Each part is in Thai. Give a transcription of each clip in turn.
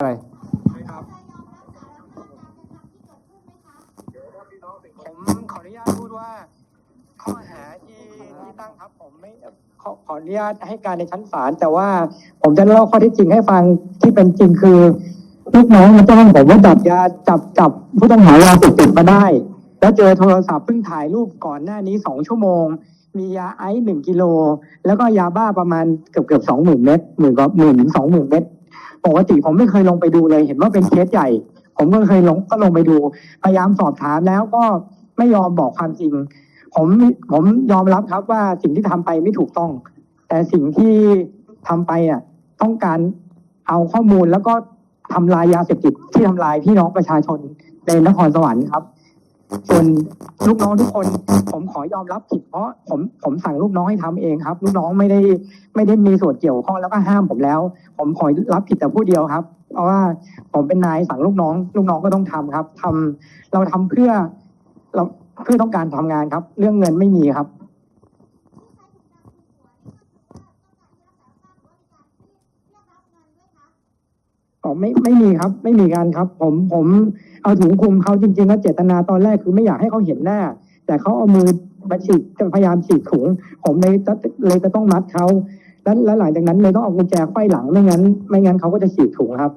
อะไรครับผมขออนุญาตพูดว่า ข้อหาที่ที่ตั้งครับผมไม่ขอขออนุญาตให้การในชั้นศาลแต่ว่าผมจะเล่าข้อที่จริงให้ฟังที่เป็นจริงคือลูกน้องมาแจ้งผมว่าจับยาจับจับผู้ต้องหายาเสพติดมาได้ แล้วเจอโทรศัพท์เพิ่งถ่ายรูปก่อนหน้านี้สองชั่วโมง มียาไอซ์หนึ่งกิโลแล้วก็ยาบ้าประมาณเกือบเกือบสองหมื่นเม็ดหมื่นกว่าหมื่นถึงสองหมื่นเม็ด ปกติผมไม่เคยลงไปดูเลย เห็นว่าเป็นเคสใหญ่ ผมก็เคยลงก็ลงไปดู พยายามสอบถามแล้วก็ไม่ยอมบอกความจริง ผมผมยอมรับครับว่าสิ่งที่ทำไปไม่ถูกต้อง แต่สิ่งที่ทำไปอะต้องการเอาข้อมูลแล้วก็ทำลายยาเสพติดที่ทำลายพี่น้องประชาชนในนครสวรรค์ครับ ส่วนลูกน้องทุกคน ผมขอยอมรับผิดเพราะผมผมสั่งลูกน้องให้ทำเองครับ ลูกน้องไม่ได้ไม่ได้มีส่วนเกี่ยวข้องแล้วก็ห้ามผมแล้ว ผมขอรับผิดแต่ผู้เดียวครับ เพราะว่าผมเป็นนายสั่งลูกน้อง ลูกน้องก็ต้องทำครับทำเราทำเพื่อเราเพื่อต้องการทำงานครับ เรื่องเงินไม่มีครับ อ๋อไม่ไม่มีครับ ไม่มีการครับ ผมผมเอาถุงคลุมเขาจริง ๆ แล้วเจตนาตอนแรกคือไม่อยากให้เขาเห็นหน้า แต่เขาเอามือมาฉีกจะพยายามฉีกถุง ผมเลยจะเลยจะต้องมัดเขาแล้วแล้วหลังจากนั้นเลยต้องเอากุญแจไขว้หลังไม่งั้น ไม่งั้นเขาก็จะฉีกถุงครับ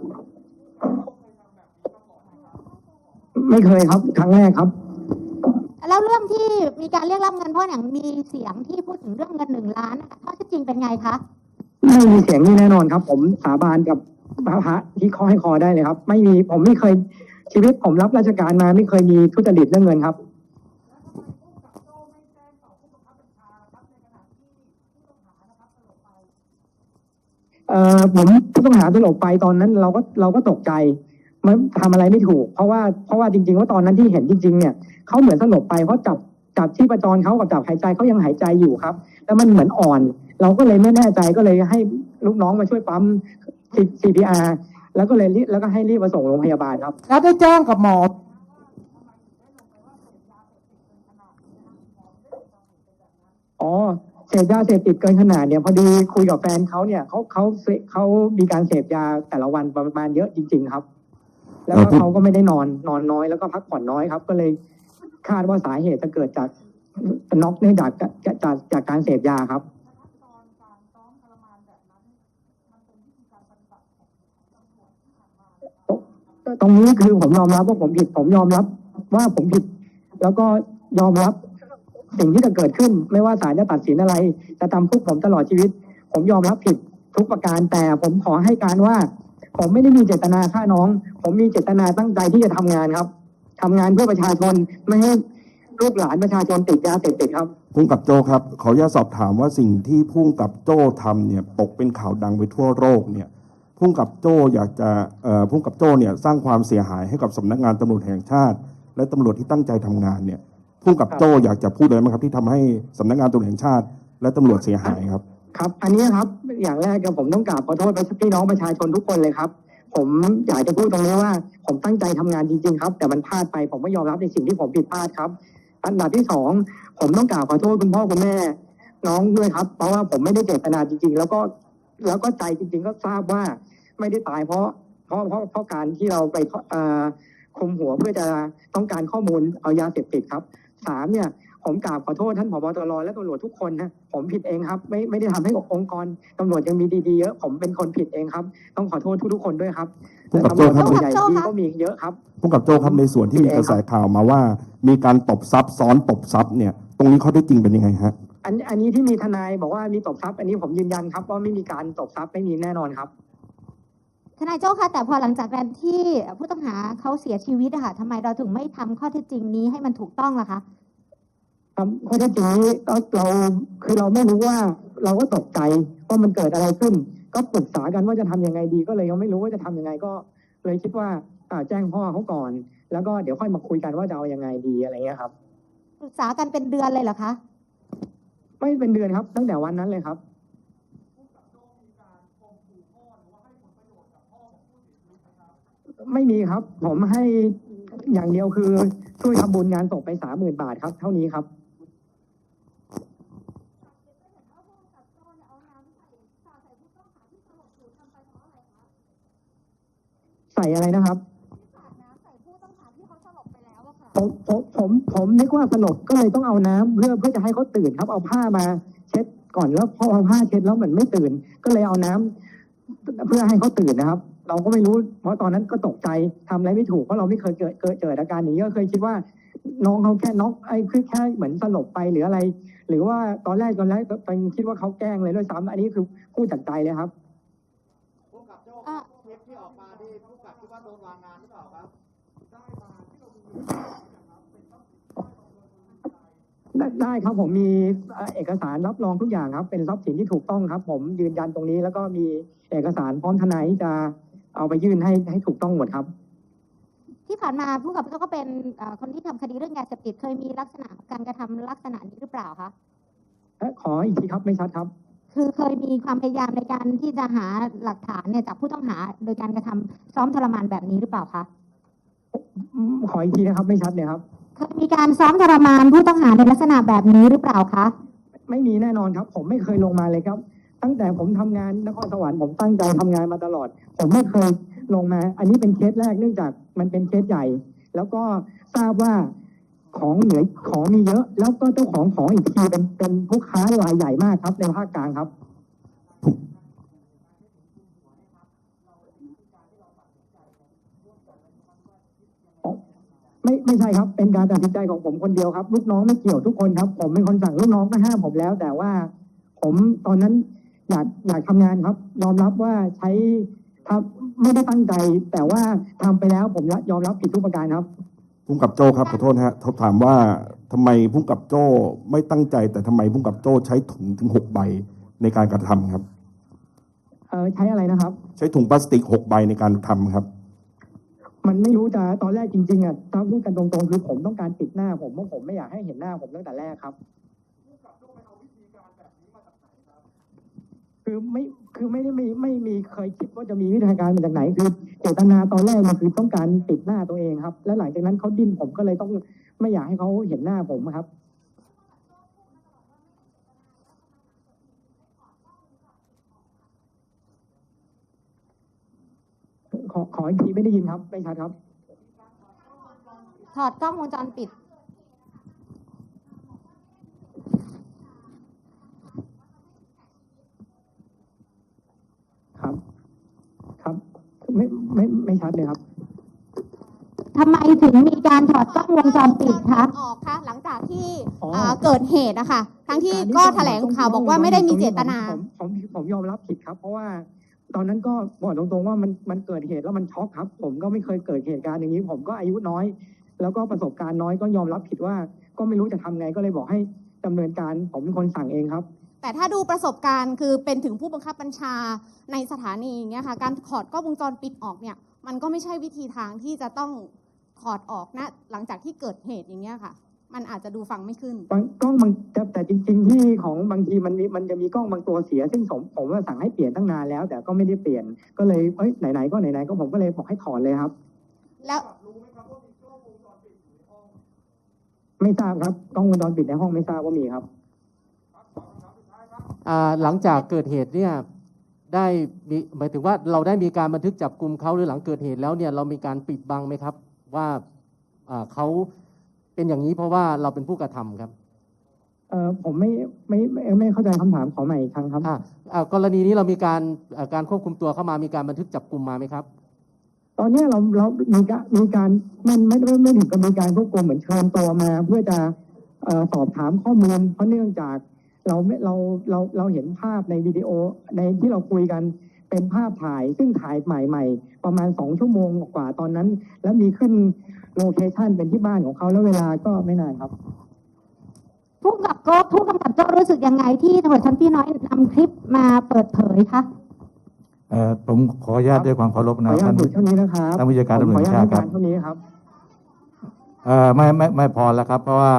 ไม่เคยครับครั้งแรกครับแล้วเรื่องที่มีการเรียกรับเงินเพราะอย่างมีเสียงที่พูดถึงเรื่องเงินหนึ่งล้านนะคะข้อเท็จจริงเป็นไงคะไม่มีเสียงนี่แน่นอนครับ ผมสาบานกับ พระพระที่ข้อให้คอได้เลยครับ ไม่มีผมไม่เคยชีวิตผมรับราชการมาไม่เคยมีทุจริตเรื่องเงินครับเอ่อผมผู้ต้องหาสลบไปตอนนั้นเราก็เราก็ตกใจมันทำอะไรไม่ถูก เพราะว่าเพราะว่าจริง ๆ ว่าตอนนั้นที่เห็นจริง ๆ เนี่ยเขาเหมือนสลบไปเพราะจับจับที่ประจรเขากับจับหายใจเขายังหายใจอยู่ครับ แล้วมันเหมือนอ่อน เราก็เลยไม่แน่ใจก็เลยให้ลูกน้องมาช่วยปั๊ม CPR แล้วก็เลยรีบแล้วก็ให้รีบมาส่งโรงพยาบาลครับ แล้วได้แจ้งกับหมอ อ๋อเสพยาเสพติดเกินขนาดเนี่ยพอดีคุยกับแฟนเขาเนี่ยเขาเขาเสเขามีการเสพยาแต่ละวันประมาณเยอะจริง ๆครับ แล้วก็เอ่อคุณเขาก็ไม่ได้นอนนอนน้อยแล้วก็พักผ่อนน้อยครับ ก็เลยคาดว่าสาเหตุจะเกิดจากน็อกเนื่องจากจากจากจากการเสพยาครับ ตรงนี้คือผมยอมรับว่าผมผิด ผมยอมรับ ว่าผมผิด แล้วก็ยอมรับสิ่งที่จะเกิดขึ้น ไม่ว่าศาลจะตัดสินอะไร จะทำพวกผมตลอดชีวิต ผมยอมรับผิดทุกประการแต่ผมขอให้การว่า ผมไม่ได้มีเจตนาฆ่าน้อง ผมมีเจตนาตั้งใจที่จะทำงานครับทำงานเพื่อประชาชนไม่ให้ลูกหลานประชาชนติดยาเสพติดครับพุ่งกับโจครับขออนุญาตสอบถามว่าสิ่งที่พุ่งกับโจ้ทำเนี่ยตกเป็นข่าวดังไปทั่วโลกเนี่ย พุ่งกับโจ้อยากจะเอ่อพุ่งกับโจ้เนี่ยสร้างความเสียหายให้กับสำนักงานตำรวจแห่งชาติ และตำรวจที่ตั้งใจทำงานเนี่ยพุ่งกับโจ้อยากจะพูดอะไรไหมครับที่ทำให้สำนักงานตำรวจแห่งชาติ และตำรวจเสียหายครับ ครับ อันนี้ครับอย่างแรกก็ผมต้องกราบขอโทษพี่น้องประชาชนทุกคนเลยครับ ผมอยากจะพูดตรงนี้ว่า ผมตั้งใจทำงานจริงๆครับ แต่มันพลาดไปผมก็ยอมรับในสิ่งที่ผมผิดพลาดครับ อันดับที่สองผมต้องกราบขอโทษคุณพ่อคุณแม่น้องด้วยครับ เพราะว่าผมไม่ได้เจตนาจริงๆ แล้วก็ แล้วก็ใจจริง ๆ ก็ทราบว่าไม่ได้ตายเพราะเพราะเพราะเพราะการที่เราไปเอ่อคุมหัวเพื่อจะต้องการข้อมูลเอายาเสพติดครับสามเนี่ยผมกราบขอโทษท่านผบตรและตำรวจทุกคนนะผมผิดเองครับ ไม่ไม่ได้ทำให้องค์กรตำรวจยังมีดีๆเยอะ ผมเป็นคนผิดเองครับ ต้องขอโทษทุกๆคนด้วยครับผู้กำกับตำรวจโจ้ครับส่วนใหญ่ผู้กำกับโจ้ดีครับก็มีเยอะครับพุ่งกับโจ้ครับในส่วนที่มีกระแสข่าวมาว่า มีการตบทรัพย์ซ้อนตบทรัพย์เนี่ย ตรงนี้ข้อเท็จจริงเป็นยังไงฮะ อันอันนี้ที่มีทนายบอกว่ามีตบทรัพย์ อันนี้ผมยืนยันครับว่าไม่มีการตบทรัพย์ไม่มีแน่นอนครับ ทนายโจ้คะแต่พอหลังจากนั้นที่ผู้ต้องหาเขาเสียชีวิตอะค่ะทำไมเราถึงไม่ทำข้อเท็จจริงนี้ให้มันถูกต้องล่ะคะครับข้อเท็จจริงนี้เราเราคือเราไม่รู้ว่าเราก็ตกใจว่ามันเกิดอะไรขึ้น ก็ปรึกษากันว่าจะทำยังไงดี ก็เลยยังไม่รู้ว่าจะทำยังไงก็ เลยคิดว่าอ่าแจ้งพ่อเขาก่อน แล้วก็เดี๋ยวค่อยมาคุยกันว่าจะเอายังไงดีอะไรเงี้ยครับ ปรึกษากันเป็นเดือนเลยเหรอคะ ไม่เป็นเดือนครับ ตั้งแต่วันนั้นเลยครับ ไม่มีครับ ผมให้อย่างเดียวคือ ช่วยทำบุญงานศพไปสามหมื่นบาทครับ เท่านี้ครับเส่อะไรนะครับ ผมผมผมผมนึกว่าสลบก็เลยต้องเอาน้ำเพื่อเพื่อจะให้เขาตื่นครับ เอาผ้ามา เช็ดก่อนแล้วพอเอาผ้าเช็ดแล้วเหมือนไม่ตื่น ก็เลยเอาน้ำเพื่อให้เขาตื่นนะครับ เราก็ไม่รู้ เพราะตอนนั้นก็ตกใจทำอะไรไม่ถูกเพราะเราไม่เคยเกิดเกิดเจออาการอย่างนี้ก็เคยคิดว่า น้องเขาแค่น็อกไอ้คือแค่เหมือนสลบไปหรืออะไร หรือว่าตอนแรกตอนแรกตอนคิดว่าเขาแกล้งเลยด้วยซ้ำอันนี้คือพูดจากใจเลยครับ ผู้กับโจ้อะคลิปที่ออกมาที่ผู้กับคิดว่าโดนวางงานหรือเปล่าครับ ได้ได้ครับผมมีเอ่อเอกสารรับรองทุกอย่างครับ เป็นทรัพย์สินที่ถูกต้องครับ ผมยืนยันตรงนี้ แล้วก็มีเอกสารพร้อมทนายที่จะเอาไปยื่นให้ให้ถูกต้องหมดครับ ที่ผ่านมาผู้กับโจ้ก็เป็นเอ่อคนที่ทำคดีเรื่องยาเสพติดเคยมีลักษณะการกระทำลักษณะนี้หรือเปล่าคะ เอ๊ะขออีกทีครับไม่ชัดครับ คือเคยมีความพยายามในการที่จะหาหลักฐานเนี่ยจากผู้ต้องหาโดยการกระทำซ้อมทรมานแบบนี้หรือเปล่าคะอืม ขออีกทีนะครับ ไม่ชัดเลยครับเคยมีการซ้อมทรมานผู้ต้องหาในลักษณะแบบนี้หรือเปล่าคะ ไม่มีแน่นอนครับ ผมไม่เคยลงมาเลยครับ ตั้งแต่ผมทำงานนครสวรรค์ผมตั้งใจทำงานมาตลอด ผมไม่เคยลงมา อันนี้เป็นเคสแรกเนื่องจากมันเป็นเคสใหญ่ แล้วก็ทราบว่าของเหนือของมีเยอะ แล้วก็เจ้าของของอีกทีเป็นเป็นผู้ค้ารายใหญ่มากครับในภาคกลางครับ ไม่ไม่ใช่ครับ เป็นการตัดสินใจของผมคนเดียวครับ ลูกน้องไม่เกี่ยวทุกคนครับ ผมเป็นคนสั่งลูกน้องก็ห้ามผมแล้ว แต่ว่าผมตอนนั้นอยากอยากทำงานครับ ยอมรับว่าใช้ทำไม่ได้ตั้งใจ แต่ว่าทำไปแล้วผมยอมรับผิดทุกประการครับ พุ่มกับโจ้ครับขอโทษนะฮะเขาถามว่าทำไมพุ่มกับโจ้ไม่ตั้งใจ แต่ทำไมพุ่มกับโจ้ใช้ถุงถึงหกใบในการกระทำครับ เออใช้อะไรนะครับ ใช้ถุงพลาสติกหกใบในการทำครับ มันไม่รู้จะตอนแรกจริงๆอะถ้าพูดกันตรงๆคือผมต้องการปิดหน้าผมเพราะผมไม่อยากให้เห็นหน้าผมตั้งแต่แรกครับ คือไม่คือไม่ได้ไม่ไม่มีเคยคิดว่าจะมีวิธีการมาจากไหน คือเจตนาตอนแรกมันคือต้องการปิดหน้าตัวเองครับ และหลังจากนั้นเขาดิ้นผมก็เลยต้องไม่อยากให้เขาเห็นหน้าผมครับ ขอขออีกทีไม่ได้ยินครับ ไม่ชัดครับ ถอดกล้องวงจรปิด ครับ ครับ ไม่ไม่ไม่ชัดเลยครับ ทำไมถึงมีการถอดกล้องวงจรปิดคะ ออกคะหลังจากที่อ๋ออ่าเกิดเหตุนะคะทั้งที่ก็แถลงข่าวบอกว่าไม่ได้มีเจตนา ผมผมผมผมยอมรับผิดครับ เพราะว่า ตอนนั้นก็บอกตรงๆว่ามันมันเกิดเหตุแล้วมันช็อกครับ ผมก็ไม่เคยเกิดเหตุการณ์อย่างนี้ ผมก็อายุน้อย แล้วก็ประสบการณ์น้อยก็ยอมรับผิดว่า ก็ไม่รู้จะทำไงก็เลยบอกให้ดำเนินการผมเป็นคนสั่งเองครับ แต่ถ้าดูประสบการณ์คือเป็นถึงผู้บังคับบัญชาในสถานีอย่างเงี้ยค่ะ การถอดกล้องวงจรปิดออกเนี่ย มันก็ไม่ใช่วิธีทางที่จะต้องถอดออกนะ หลังจากที่เกิดเหตุอย่างเงี้ยค่ะ มันอาจจะดูฟังไม่ขึ้น บางกล้องบางแต่แต่จริง ๆ ที่ของบางทีมันมีมันจะมีกล้องบางตัวเสีย ซึ่งผมผมว่าสั่งให้เปลี่ยนตั้งนานแล้ว แต่ก็ไม่ได้เปลี่ยนก็เลยเอ้ยไหนๆก็ไหนๆก็ผมก็เลยบอกให้ถอนเลยครับ แล้วไม่ทราบครับกล้องวงจรปิดในห้องไม่ทราบว่ามีครับ อ่าหลังจากเกิดเหตุเนี่ยได้มีหมายถึงว่าเราได้มีการบันทึกจับกลุ่มเขาหรือหลังเกิดเหตุแล้วเนี่ยเรามีการปิดบังไหมครับ ว่าอ่าเขา เป็นอย่างนี้เพราะว่าเราเป็นผู้กระทำครับ เออผมไม่ไม่ไม่ไม่เข้าใจคำถามขอใหม่อีกครั้งครับอ่าอ่ากรณีนี้เรามีการอ่าการควบคุมตัวเข้ามามีการบันทึกจับกลุ่มมาไหมครับ ตอนเนี้ยเราเรามีการมีการมันไม่ไม่ไม่ถึงกับมีการควบคุมเหมือนเชิญตัวมา เพื่อจะเอ่อสอบถามข้อมูล เพราะเนื่องจากเราไม่เราเราเราเห็นภาพในวิดีโอในที่เราคุยกันเป็นภาพถ่ายซึ่งถ่ายใหม่ ๆ ประมาณสองชั่วโมงกว่าตอนนั้น แล้วมีขึ้น โลเคชันเป็นที่บ้านของเขาแล้วเวลาก็ไม่นานครับผู้กำกับโจ้ผู้กำกับโจ้รู้สึกยังไงที่ตำรวจชั้นพี่น้อยนำคลิปมาเปิดเผยคะเอ่อผมขออนุญาตด้วยความเคารพขอนะอนุญาท่าตนหยุดเท่านี้นะครับท่านผู้จัดการผมขออนุญาตตำรวจแห่งชาติให้การเท่านี้ครับ เอ่อไม่ไม่ไม่พอแล้วครับเพราะว่า